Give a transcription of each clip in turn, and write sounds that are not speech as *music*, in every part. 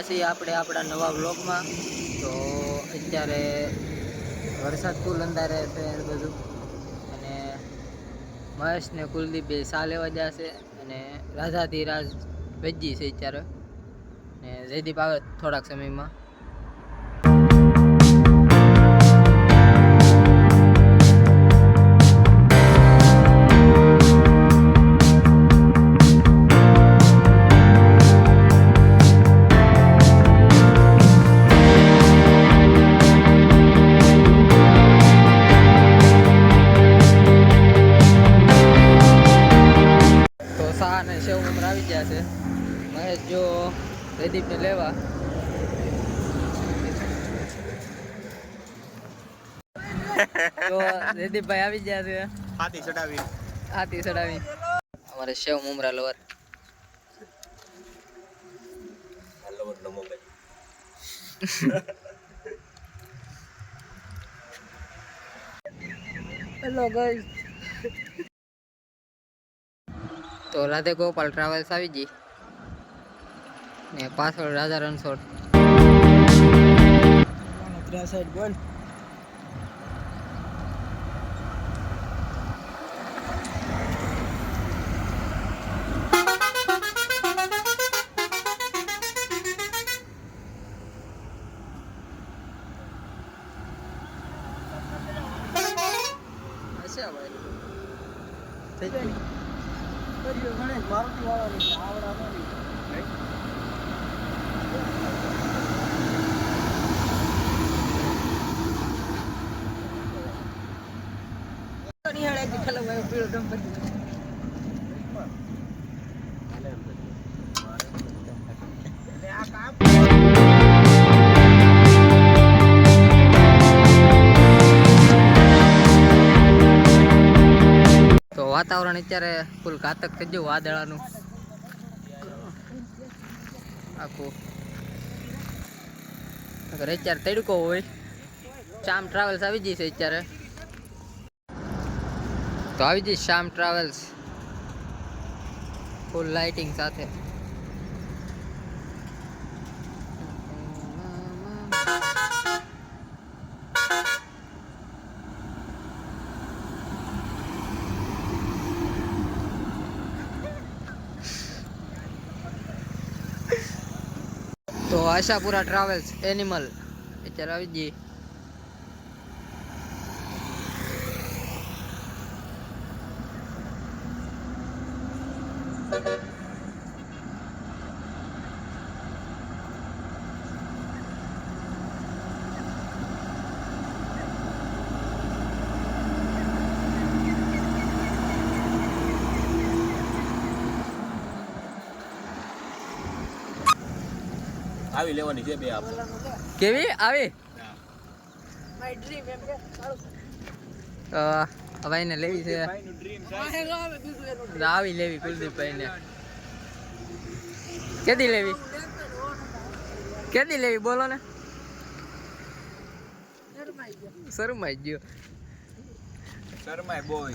ગયા છીએ આપણે આપણા નવા બ્લોગમાં તો અત્યારે વરસાદ ફૂલ અંધારે છે બધું. અને મહેશ ને કુલદીપ બે સા લેવા જશે અને રાધાધીરાજ વેજી છે અત્યારે. ને જયદીપ આવે થોડાક સમયમાં. જયદીપને લેવા. તો જયદીપભાઈ આવી ગયા છે. હાથી ચડાવી. હાથી ચડાવી. અમારે sev mumra lover. Hello guys તો રાધે ગોપાલ ટ્રાવેલ્સ આવી ગઈ. ને પાછળ રાજા રણછોડ. સાઈડ બોલ થઈ જાય મારુતિ વાળા આવડા નહીં તો વાતાવરણ અત્યારે ફૂલ ઘાતક થઈ ગયું વાદળાનું. આખું અગર અત્યારે તડકો હોય. શ્યામ ટ્રાવેલ્સ આવી જશે અત્યારે. તો આવી જઈશ શ્યામ ટ્રાવેલ્સ ફૂલ લાઇટિંગ સાથે. તો આશાપુરા ટ્રાવેલ્સ એનિમલ અત્યારે આવી જઈએ. આવી લેવાની છે બે આપણે કેવી? આવી? અ, હવે એને લેવી છે. આવી લેવી કુલદીપભાઈ ને કેદી લેવી? કેદી લેવી? બોલો ને. શરમાઈ ગયો. શર્માય બોય.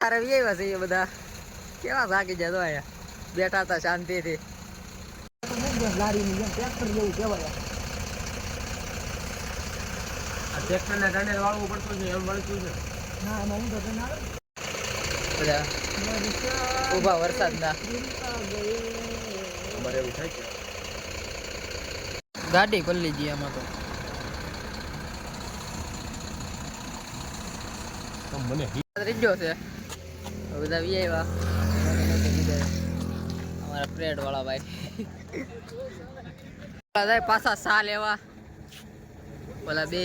તારે આવ્યા છે એ બધા. કેવા થાકી જાય આયા બેઠા હતા શાંતિથી. ટ્રેક્ટરના વાળવું પડતું છે એમ વળતું છે. ઊભા વરસાદના. અમારે એવું થાય ગાડી ખોલી જઈએ આમાં તો. મને ત્રીજો છે. બધા વી આવ્યા અમારા પ્રેડ વાળા ભાઈ પાછા સા લેવા. ઓલા બે.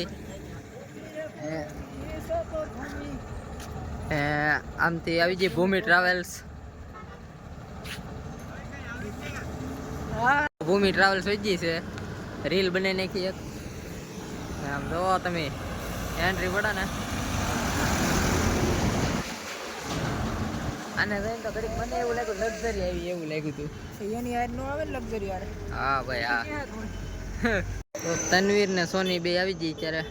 આમથી આવી જઈએ ભૂમિ ટ્રાવેલ્સ ભૂમિ ટ્રાવેલ્સ વેચી છે. રીલ બનાવી નાખી એક. આમ જોવો તમે. એન્ટ્રી પડે ને. આને જોઈને તો ઘડીક મને એવું લાગ્યું લક્ઝરી આવી એવું લાગ્યું હતું એની યાર નો આવે લક્ઝરી યાર હા ભાઈ હા. *laughs* તો તનવીર ને સોની બે આવી ગઈ ત્યારે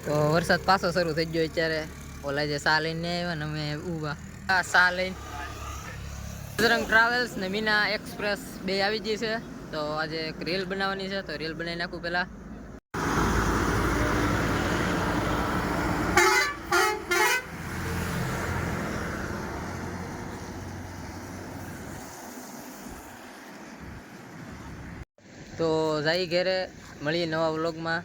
તો વરસાદ પાછો શરૂ થઈ ગયો અત્યારે. ઓલા જે સા લઈને આવ્યા ને અમે ઊભા. આ સા લઈને બજરંગ ટ્રાવેલ્સ ને મીના એક્સપ્રેસ બે આવી ગઈ છે. તો આજે એક રીલ બનાવવાની છે. તો રીલ બનાવી નાખું પહેલાં. તો જાય ઘેરે. મળીએ નવા વ્લોગમાં